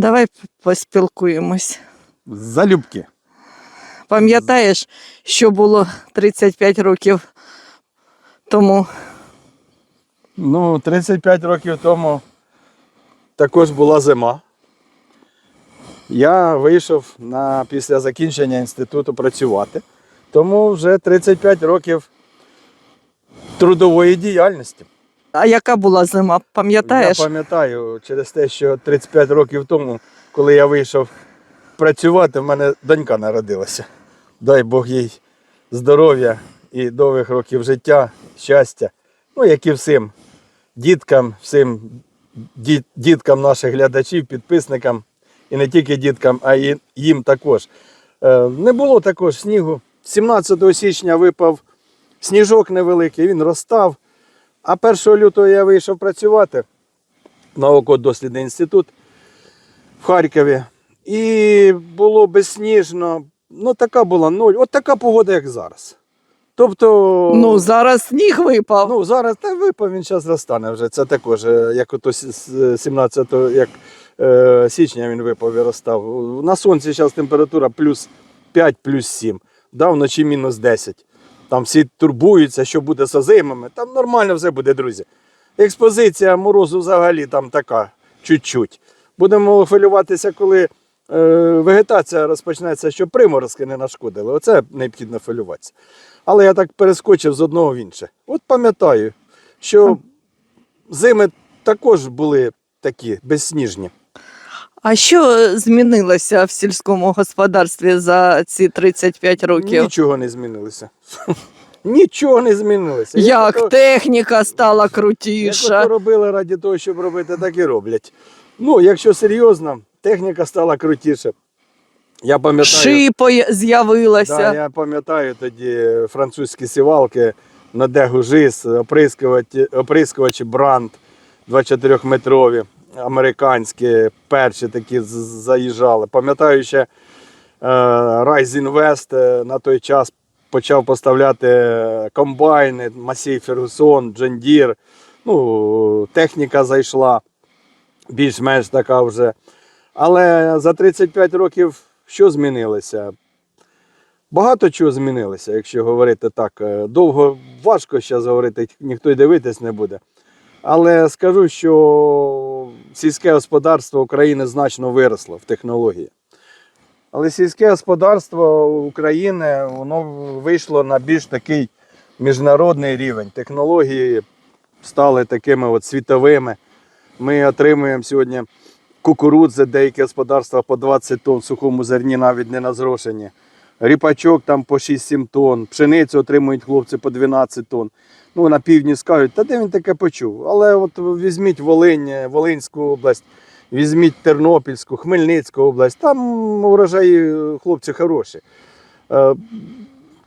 Давай поспілкуємось. Залюбки. Пам'ятаєш, що було 35 років тому? Ну, 35 років тому також була зима. Я вийшов на, після закінчення інституту працювати. Тому вже 35 років трудової діяльності. А яка була зима? Пам'ятаєш? Я пам'ятаю, через те, що 35 років тому, коли я вийшов працювати, в мене донька народилася. Дай Бог їй здоров'я і довгих років життя, щастя. Ну, як і всім діткам, всім ді- діткам наших глядачів, підписникам, і не тільки діткам, а й їм також. Е, Не було також снігу. 17 січня випав сніжок невеликий, він розстав. А 1 лютого я вийшов працювати науково-дослідний інститут в Харкові. І було безсніжно. Ну, така була нуль. От така погода, як зараз. Тобто, Ну, зараз сніг випав. ну зараз та випав, він зараз розтане вже. Це також, е, як ото с- с- 17 як, е, січня він випав і розстав. На сонці зараз температура плюс 5, плюс 7. Да, вночі мінус 10. Там всі турбуються, що буде з озимами. Там нормально все буде, друзі. Експозиція морозу взагалі там така, чуть-чуть. Будемо хвилюватися, коли е, вегетація розпочнеться, щоб приморозки не нашкодили. Оце необхідно хвилюватися. Але я так перескочив з одного в інше. От пам'ятаю, що зими також були такі безсніжні. А що змінилося в сільському господарстві за ці 35 років? Нічого не змінилося. Нічого не змінилося. Як ото- техніка стала Як крутіша. ото робили раді того, щоб робити, так і роблять. Ну, якщо серйозно, техніка стала крутіше. Я пам'ятаю, Шипо з'явилася. да, я пам'ятаю тоді французькі сівалки на дегу ЖИС, оприскувачі, оприскувачі бранд 24-метрові, американські, перші такі заїжджали. Пам'ятаю ще Invest е, на той час почав поставляти комбайни, Масій Фергусон, Джендір. Ну, техніка зайшла більш-менш така вже. Але за 35 років що змінилося? Багато чого змінилося, якщо говорити так. Е, Довго важко ще говорити, ніхто й дивитись не буде. Але скажу, що сільське господарство України значно виросло в технології. Але сільське господарство України воно вийшло на більш такий міжнародний рівень. Технології стали такими от світовими. Ми отримуємо сьогодні кукурудзи, деякі господарства по 20 тонн в сухому зерні навіть не на зрошенні. Ріпачок там по 6-7 тонн, пшеницю отримують хлопці по 12 тонн. Ну, на півдні скажуть, та де він таке почув? Але от візьміть Волинь, Волинську область, візьміть Тернопільську, Хмельницьку область, там урожаї хлопці хороші. Е,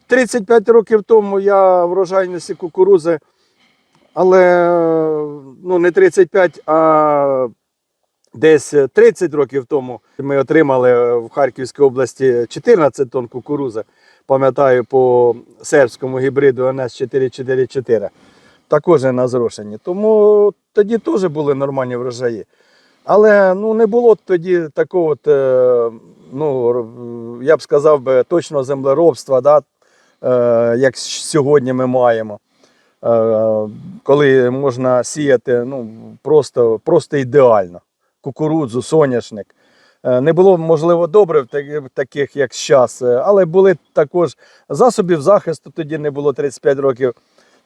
35 років тому я врожайності кукурузи, але ну, не 35, а десь 30 років тому ми отримали в Харківській області 14 тонн кукурузи. Пам'ятаю, по сербському гібриду НС 444. Також на зрошенні. Тому тоді теж були нормальні врожаї. Але ну, не було тоді такого, е, ну, я б сказав би, точного землеробства, да, е, як сьогодні ми маємо. Е, коли можна сіяти ну, просто, просто ідеально. Кукурудзу, соняшник. Е, Не було, можливо, добрив так- таких, як зараз, але були також засобів захисту, тоді не було 35 років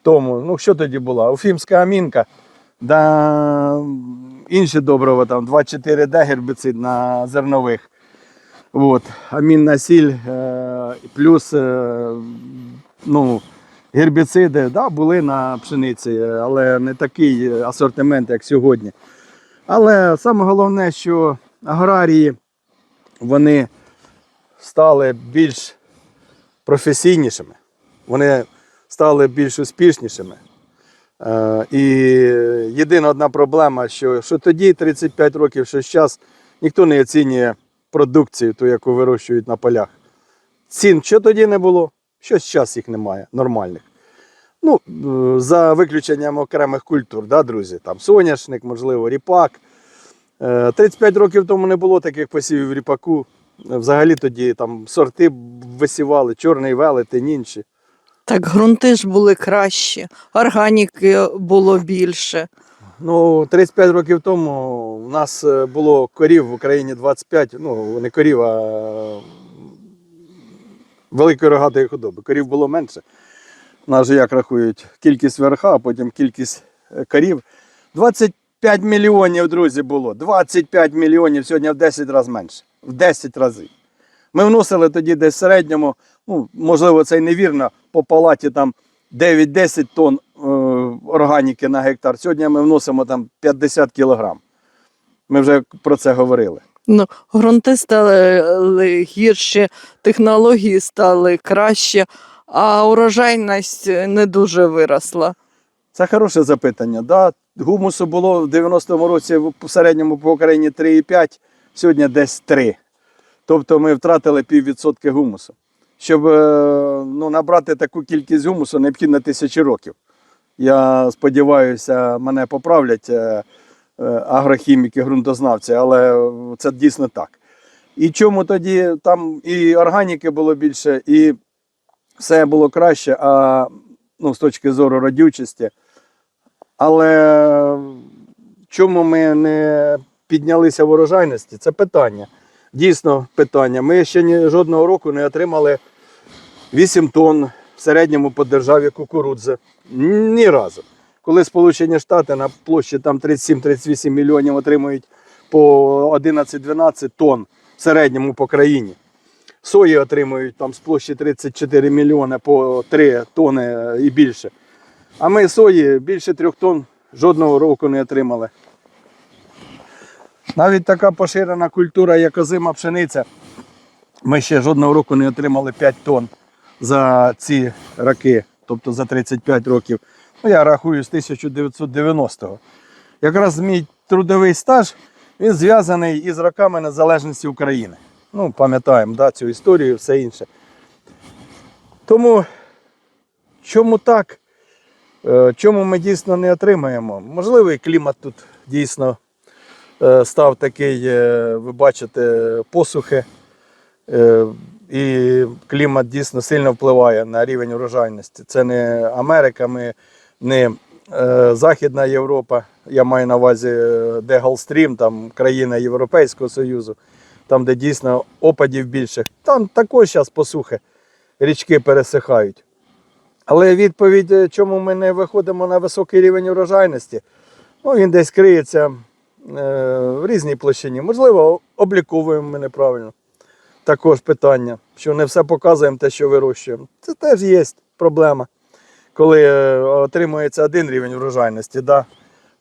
тому. Ну, що тоді була? Уфімська амінка, да, інші добрива, там 2,4D гербіцид на зернових. От, амінна сіль, е, плюс е, ну, гербіциди да, були на пшениці, але не такий асортимент, як сьогодні. Але саме головне, що аграрії вони стали більш професійнішими, вони стали більш успішнішими. Е, І єдина одна проблема, що, що тоді, 35 років, що зараз, ніхто не оцінює продукцію, ту, яку вирощують на полях. Цін що тоді не було, що зараз їх немає, нормальних. Ну, е, за виключенням окремих культур, да, друзі, там соняшник, можливо, ріпак. Е, 35 років тому не було таких посівів ріпаку. Е, Взагалі тоді там сорти висівали, чорний велетень, інші. Так ґрунти ж були кращі, органіки було більше. Ну, 35 років тому у нас е, було корів в Україні 25, ну, не корів, а е, великої рогатої худоби. Корів було менше. У нас же як рахують кількість верха, а потім кількість е, корів. 25 мільйонів, друзі, було. 25 мільйонів сьогодні в 10 разів менше. В 10 разів. Ми вносили тоді десь в середньому, ну, можливо, це й невірно, по палаті там 9-10 тонн е, органіки на гектар. Сьогодні ми вносимо там 50 кілограм. Ми вже про це говорили. Ну, ґрунти стали гірші, технології стали краще, а урожайність не дуже виросла. Це хороше запитання. Да, гумусу було в 90-му році в середньому по Україні 3,5, сьогодні десь 3. Тобто ми втратили піввідсотки гумусу. Щоб е, ну, набрати таку кількість гумусу, необхідно тисячі років. Я сподіваюся, мене поправлять е, е, агрохіміки, ґрунтознавці, але це дійсно так. І чому тоді там і органіки було більше, і все було краще, а ну, з точки зору родючості. Але чому ми не піднялися в урожайності? Це питання. Дійсно питання. Ми ще ні, жодного року не отримали 8 тонн в середньому по державі кукурудзи. Ні разу. Коли Сполучені Штати на площі там 37-38 мільйонів отримують по 11-12 тонн в середньому по країні. Сої отримують там з площі 34 мільйони по 3 тонни і більше. А ми сої більше трьох тонн жодного року не отримали. Навіть така поширена культура, як озима пшениця, ми ще жодного року не отримали 5 тонн за ці роки, тобто за 35 років. Ну, я рахую з 1990-го. Якраз мій трудовий стаж він зв'язаний із роками незалежності України. Ну, пам'ятаємо да, цю історію і все інше. Тому чому так? Е, Чому ми дійсно не отримаємо? Можливо, і клімат тут дійсно е, став такий, е, ви бачите, посухи. І клімат дійсно сильно впливає на рівень урожайності. Це не Америка, ми не Західна Європа. Я маю на увазі, е, де Голстрім, там країна Європейського Союзу, там, де дійсно опадів більше. Там також зараз посухи, річки пересихають. Але відповідь, е, чому ми не виходимо на високий рівень урожайності, ну, він десь криється е, в різній площині. Можливо, обліковуємо ми неправильно. Також питання, що не все показуємо те, що вирощуємо. Це теж є проблема. Коли е, отримується один рівень врожайності, да,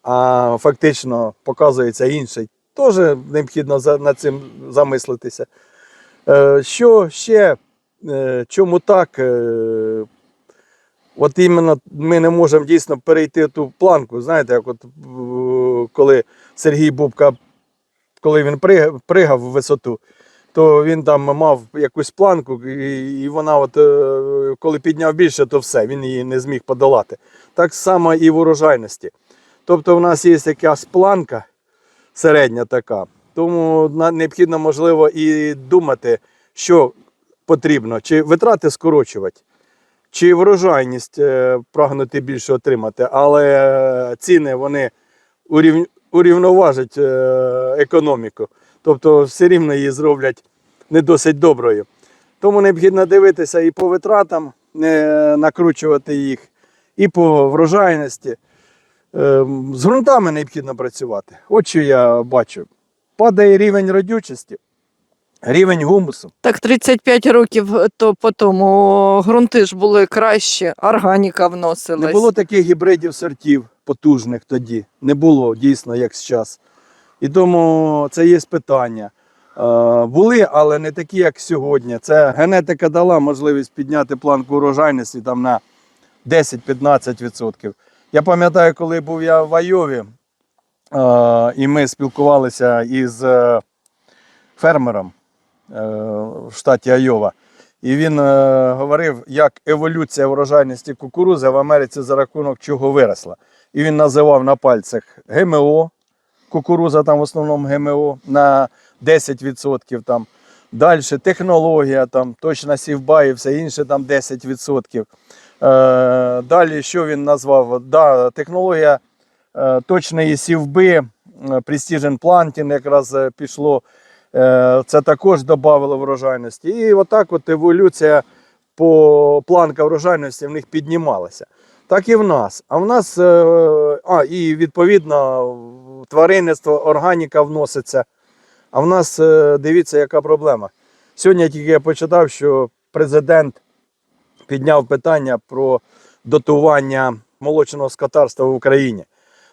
а фактично показується інший. Теж необхідно над цим замислитися. Що ще, чому так? От іменно ми не можемо дійсно перейти ту планку. Знаєте, як от коли Сергій Бубка, коли він пригав, в висоту, то він там мав якусь планку, і, і вона, от, е, коли підняв більше, то все, він її не зміг подолати. Так само і в урожайності. Тобто, в нас є якась планка середня така, тому необхідно, можливо, і думати, що потрібно, чи витрати скорочувати чи врожайність е, прагнути більше отримати, але ціни вони урівноважать е, економіку. Тобто все рівно її зроблять не досить доброю. Тому необхідно дивитися і по витратам, накручувати їх, і по врожайності. Е, З ґрунтами необхідно працювати. От що я бачу. Падає рівень родючості, рівень гумусу. Так 35 років то по тому ґрунти ж були кращі, органіка вносилась. Не було таких гібридів сортів потужних тоді. Не було дійсно як зараз. І тому це є питання. Е, були, але не такі, як сьогодні. Це генетика дала можливість підняти планку урожайності там на 10-15%. Я пам'ятаю, коли був я в Айові, е, і ми спілкувалися із е, фермером е, в штаті Айова. І він е, говорив, як еволюція врожайності кукурузи в Америці за рахунок чого виросла. І він називав на пальцях ГМО, кукуруза там в основному ГМО на 10% там. Далі технологія, там, точна сівба і все інше там 10%. Е, далі, що він назвав? Да, технологія е, точної сівби, е, Precision Planting якраз е, пішло. Е, це також додавало врожайності. І отак от еволюція по планка врожайності в них піднімалася. Так і в нас. А в нас, е, а, і відповідно, тваринництво, органіка вноситься. А в нас, е, дивіться, яка проблема. Сьогодні тільки я почитав, що президент підняв питання про дотування молочного скотарства в Україні.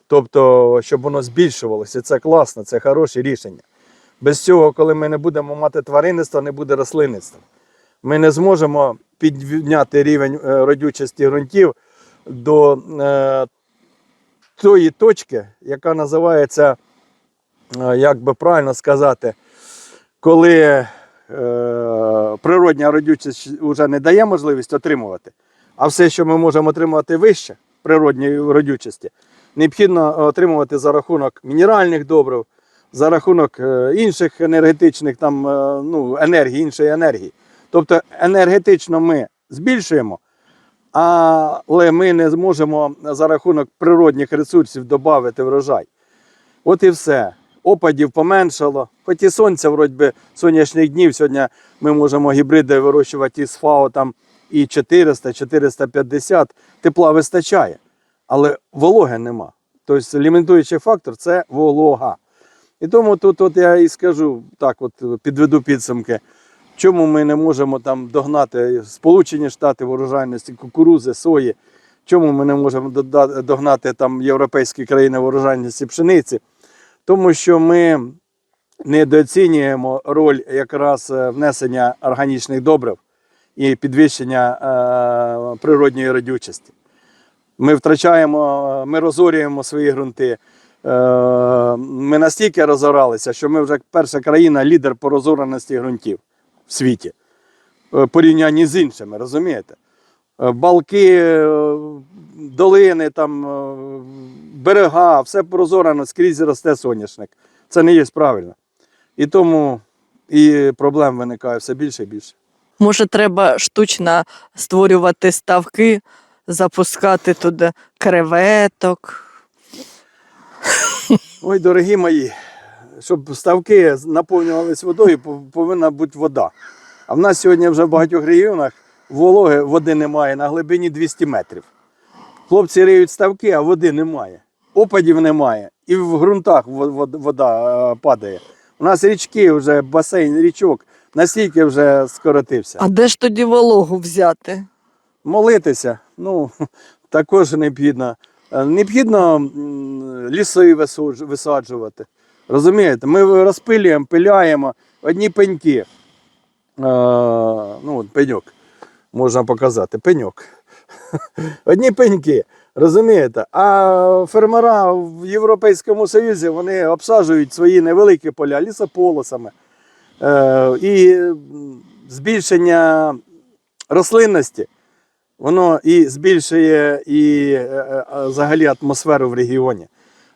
Тобто, щоб воно збільшувалося. Це класно, це хороше рішення. Без цього, коли ми не будемо мати тваринництва, не буде рослинництва. Ми не зможемо підняти рівень е, родючості ґрунтів до е, тої точки, яка називається, е, як би правильно сказати, коли е, природня родючість вже не дає можливість отримувати, а все, що ми можемо отримувати вище природньої родючості, необхідно отримувати за рахунок мінеральних добрив, за рахунок е, інших енергетичних там, е, ну, енергії, іншої енергії. Тобто енергетично ми збільшуємо, але ми не зможемо за рахунок природних ресурсів додати врожай. От і все. Опадів поменшало. Хоч і сонця, вроді би, сонячних днів. Сьогодні ми можемо гібриди вирощувати із ФАО там і 400, 450. Тепла вистачає, але вологи нема. Тобто лімітуючий фактор це волога. І тому тут от я і скажу, так от підведу підсумки. Чому ми не можемо там догнати Сполучені Штати в кукурузи, сої? Чому ми не можемо догнати там європейські країни в пшениці? Тому що ми недооцінюємо роль якраз е, внесення органічних добрив і підвищення е, природньої родючості. Ми втрачаємо, ми розорюємо свої ґрунти. Е, Ми настільки розоралися, що ми вже перша країна лідер по розораності ґрунтів в світі. Е, порівнянні з іншими, розумієте? Е, Балки, долини, там, берега, все прозорано, скрізь росте соняшник. Це не є правильно. І тому і проблем виникає все більше і більше. Може, треба штучно створювати ставки, запускати туди креветок. Ой, дорогі мої, щоб ставки наповнювалися водою, повинна бути вода. А в нас сьогодні вже в багатьох регіонах вологи води немає на глибині 200 метрів. Хлопці риють ставки, а води немає. Опадів немає. І в ґрунтах во- во- вода е, падає. У нас річки вже, басейн річок настільки вже скоротився. А де ж тоді вологу взяти? Молитися, ну, також необхідно. Е, Необхідно ліси висаджувати. Розумієте, ми розпилюємо, пиляємо одні пеньки. Е, ну, пеньок можна показати, пеньок. Одні пеньки, розумієте? А фермера в Європейському Союзі вони обсаджують свої невеликі поля лісополосами. Е, і збільшення рослинності воно і збільшує і е, е, взагалі атмосферу в регіоні.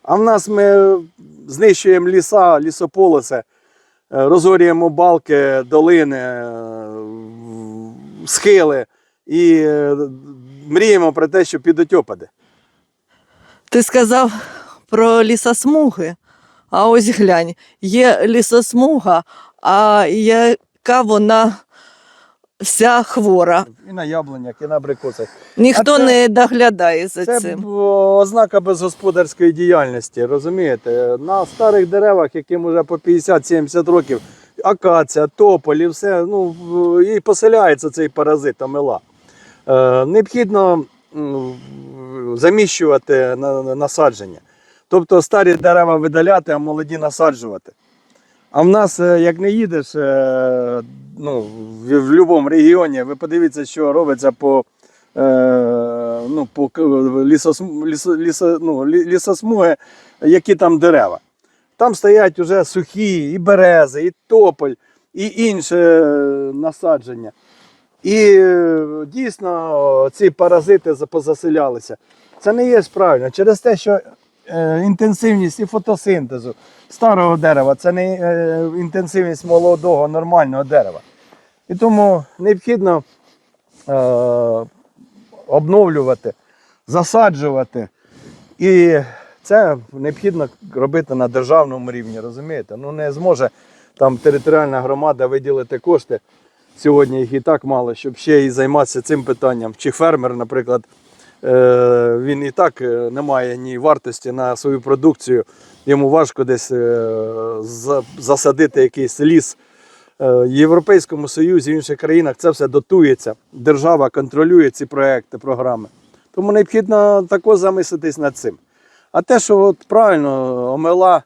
А в нас ми знищуємо ліса, лісополоси, е, розорюємо балки, долини, схили і мріємо про те, що підуть опади. Ти сказав про лісосмуги. А ось глянь, є лісосмуга, а яка вона вся хвора. І на яблунях, і на абрикосах. Ніхто це- не доглядає за Це цим. б, ознака безгосподарської діяльності, розумієте? На старих деревах, яким вже по 50-70 років, акація, тополь і все, ну, і поселяється цей паразит амела. Е, необхідно заміщувати на, на- насадження. Тобто старі дерева видаляти, а молоді насаджувати. А в нас, е, як не їдеш, е, ну, в, будь-якому регіоні, ви подивіться, що робиться по, е, ну, по лісосм, лісо, лісо, ну, лісосмуги, які там дерева. Там стоять уже сухі, і берези, і тополь, і інше насадження. І дійсно ці паразити позаселялися. Це не є правильно. Через те, що інтенсивність і фотосинтезу старого дерева, це не е, інтенсивність молодого нормального дерева. І тому необхідно е, обновлювати, засаджувати. І це необхідно робити на державному рівні, розумієте? Ну не зможе там територіальна громада виділити кошти. Сьогодні їх і так мало, щоб ще і займатися цим питанням. Чи фермер, наприклад, е, він і так е, не має ні вартості на свою продукцію, йому важко десь е, засадити якийсь ліс. Е, В Європейському Союзі, в інших країнах це все дотується. Держава контролює ці проекти, програми. Тому необхідно також замислитись над цим. А те, що от правильно омела,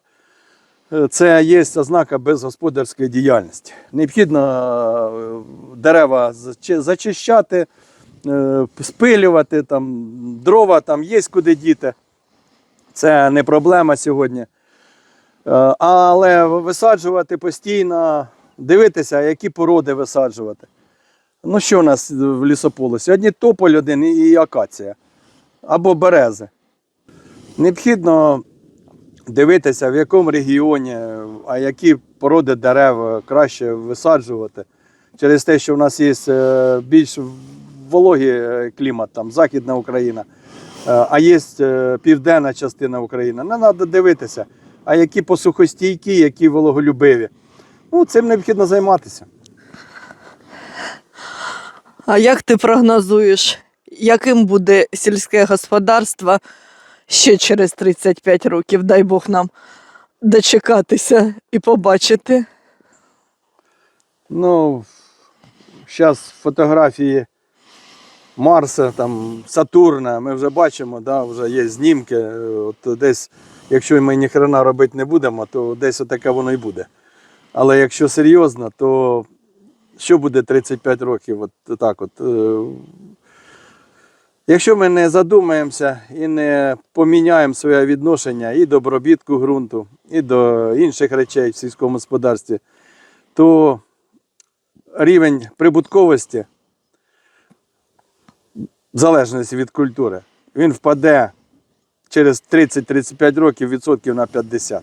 е, це є ознака безгосподарської діяльності. Необхідно е, дерева зачищати, е, спилювати, там, дрова там є куди діти. Це не проблема сьогодні. Е, Але висаджувати постійно, дивитися, які породи висаджувати. Ну, що у нас в лісополі? Сьогодні тополь один і і акація або берези. Необхідно дивитися, в якому регіоні, а які породи дерев краще висаджувати. Через те, що в нас є е, більш вологий е, клімат, там Західна Україна, е, а є е, південна частина України. Не треба дивитися, а які посухостійкі, які вологолюбиві. Ну, цим необхідно займатися. А як ти прогнозуєш, яким буде сільське господарство ще через 35 років? Дай Бог нам дочекатися і побачити. Ну, зараз фотографії Марса, там, Сатурна, ми вже бачимо, да, вже є знімки. От десь, якщо ми ніхрена робити не будемо, то десь отаке воно і буде. Але якщо серйозно, то що буде 35 років? От так от. е, Якщо ми не задумаємося і не поміняємо своє відношення і до обробітку ґрунту, і до інших речей в сільському господарстві, то рівень прибутковості, в залежності від культури, він впаде через 30-35 років відсотків на 50.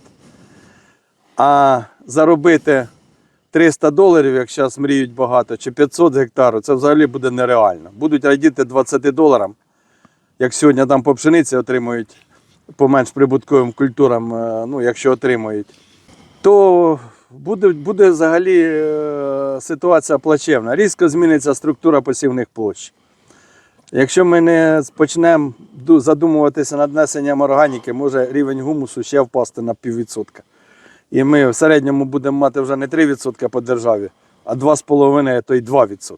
А заробити 300 доларів, як зараз мріють багато, чи 500 гектарів, це взагалі буде нереально. Будуть радіти 20 доларам, як сьогодні там по пшениці отримують по менш прибутковим культурам, е, ну, якщо отримують, то буде, буде взагалі е, ситуація плачевна. Різко зміниться структура посівних площ. Якщо ми не почнемо задумуватися над несенням органіки, може рівень гумусу ще впасти на піввідсотка. І ми в середньому будемо мати вже не 3% по державі, а 2,5%, то й 2%.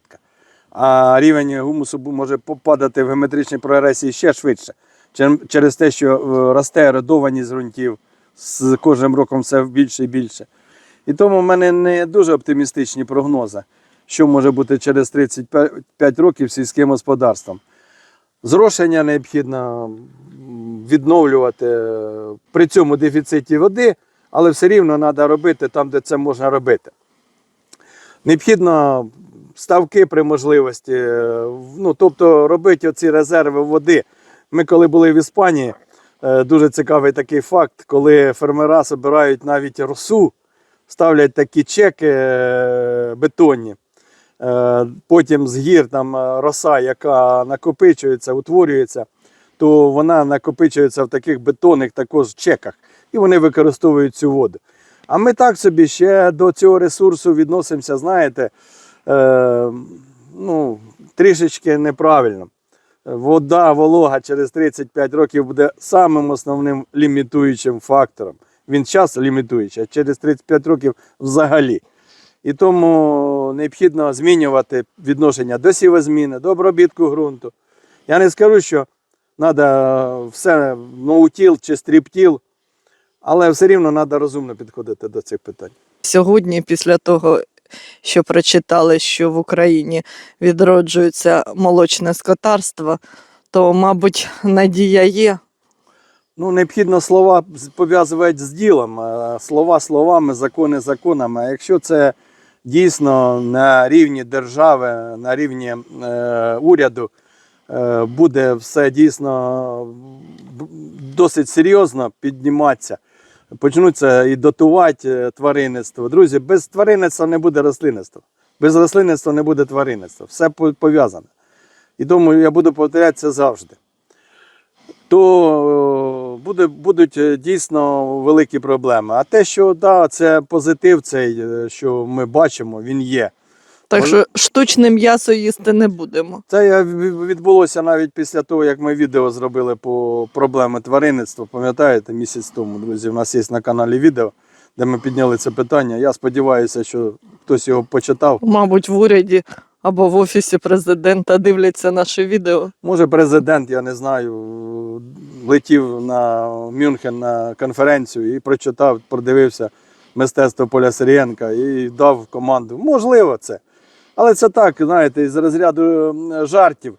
А рівень гумусу може попадати в геометричній прогресії ще швидше. Через те, що е, росте еродованість ґрунтів з кожним роком все більше і більше. І тому в мене не дуже оптимістичні прогнози, що може бути через 35 років сільським господарством. Зрошення необхідно відновлювати е, при цьому дефіциті води, але все рівно треба робити там, де це можна робити. Необхідно ставки при можливості, е, ну, тобто робити оці резерви води. Ми коли були в Іспанії, е, дуже цікавий такий факт, коли фермера збирають навіть росу, ставлять такі чеки бетонні. Е, Потім з гір там е, роса, яка накопичується, утворюється, то вона накопичується в таких бетонних також чеках, і вони використовують цю воду. А ми так собі ще до цього ресурсу відносимося, знаєте, е, ну, трішечки неправильно. Вода, волога через 35 років буде самим основним лімітуючим фактором. Він час лімітуючий, а через 35 років взагалі. І тому необхідно змінювати відношення до сівозміни, до обробітку ґрунту. Я не скажу, що треба все ноутіл чи стріптіл, але все рівно треба розумно підходити до цих питань. Сьогодні, після того, що прочитали, що в Україні відроджується молочне скотарство, то, мабуть, надія є. Ну, необхідно слова пов'язувати з ділом, слова словами, закони законами. А якщо це дійсно на рівні держави, на рівні е, уряду е, буде все дійсно досить серйозно підніматися. Почнуться і дотувати е, тваринництво. Друзі, без тваринництва не буде рослинництва. Без рослинництва не буде тваринництва. Все пов'язане. І тому я буду повторяти це завжди. То буде, будуть е, дійсно великі проблеми. А те, що да, це позитив, цей, е, що ми бачимо, він є. Так що штучне м'ясо їсти не будемо. Це е, відбулося навіть після того, як ми відео зробили по проблеми тваринництва. Пам'ятаєте, місяць тому, друзі, у нас є на каналі відео, де ми підняли це питання. Я сподіваюся, що хтось його почитав. Мабуть, в уряді або в офісі президента дивляться наше відео. Може, президент, я не знаю, летів на Мюнхен на конференцію і прочитав, продивився мистецтво Поля Сирієнка і дав команду. Можливо, це. Але це так, знаєте, з розряду жартів.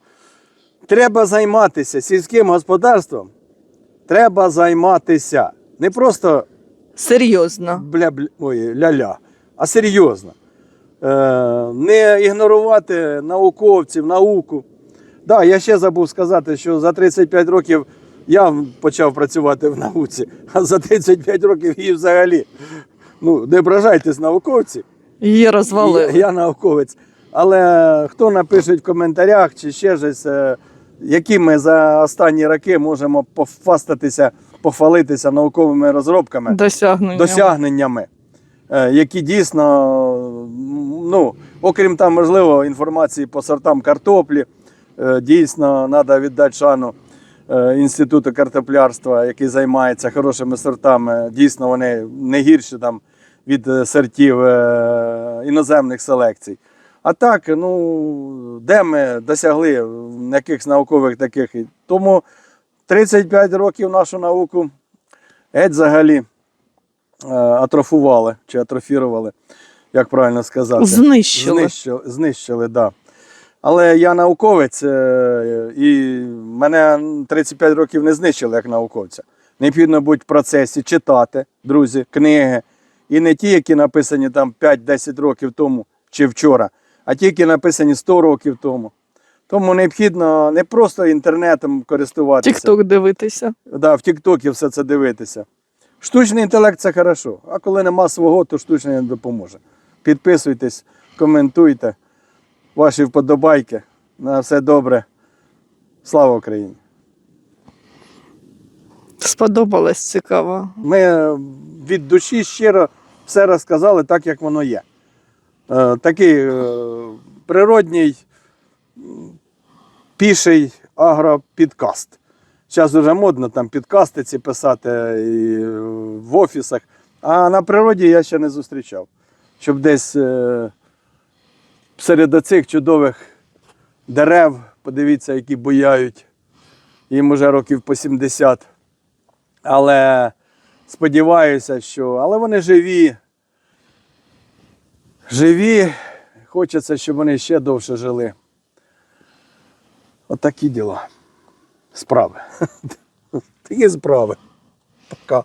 Треба займатися сільським господарством. Треба займатися. Не просто Серйозно. бля, бля ой, ля-ля, а серйозно. Е, не ігнорувати науковців, науку. Да, я ще забув сказати, що за 35 років я почав працювати в науці, а за 35 років її взагалі. Ну, не ображайтесь, науковці. Її Я, розвалили. я науковець. Але хто напише в коментарях чи ще щось, е, які ми за останні роки можемо пофастатися, пофалитися науковими розробками Досягнення. досягненнями, е, які дійсно, ну, окрім там, можливо, інформації по сортам картоплі, е, дійсно треба віддати шану Інституту картоплярства, який займається хорошими сортами. Дійсно, вони не гірші там від е, сортів е, іноземних селекцій. А так, ну, де ми досягли якихось наукових таких. Тому 35 років нашу науку геть взагалі е, атрофували чи атрофірували, як правильно сказати. Знищили. Знищили, знищили да. Але я науковець, е, і мене 35 років не знищили як науковця. Необхідно бути в процесі, читати, друзі, книги. І не ті, які написані там 5-10 років тому чи вчора, а ті, які написані 100 років тому. Тому необхідно не просто інтернетом користуватися. Тікток дивитися. Да, в Тіктокі все це дивитися. Штучний інтелект це хорошо, а коли нема свого, то штучний не допоможе. Підписуйтесь, коментуйте, ваші вподобайки. На все добре. Слава Україні! Сподобалось цікаво. Ми від душі щиро все розказали так, як воно є. Е, такий е, природній піший агропідкаст. Зараз дуже модно там підкасти ці писати і е, в офісах. А на природі я ще не зустрічав. Щоб десь серед оцих чудових дерев, подивіться, які буяють. Їм уже років по 70. Але сподіваюся, що. Але вони живі. Живі. Хочеться, щоб вони ще довше жили. Отакі діла. Справи. Такі справи. Пока.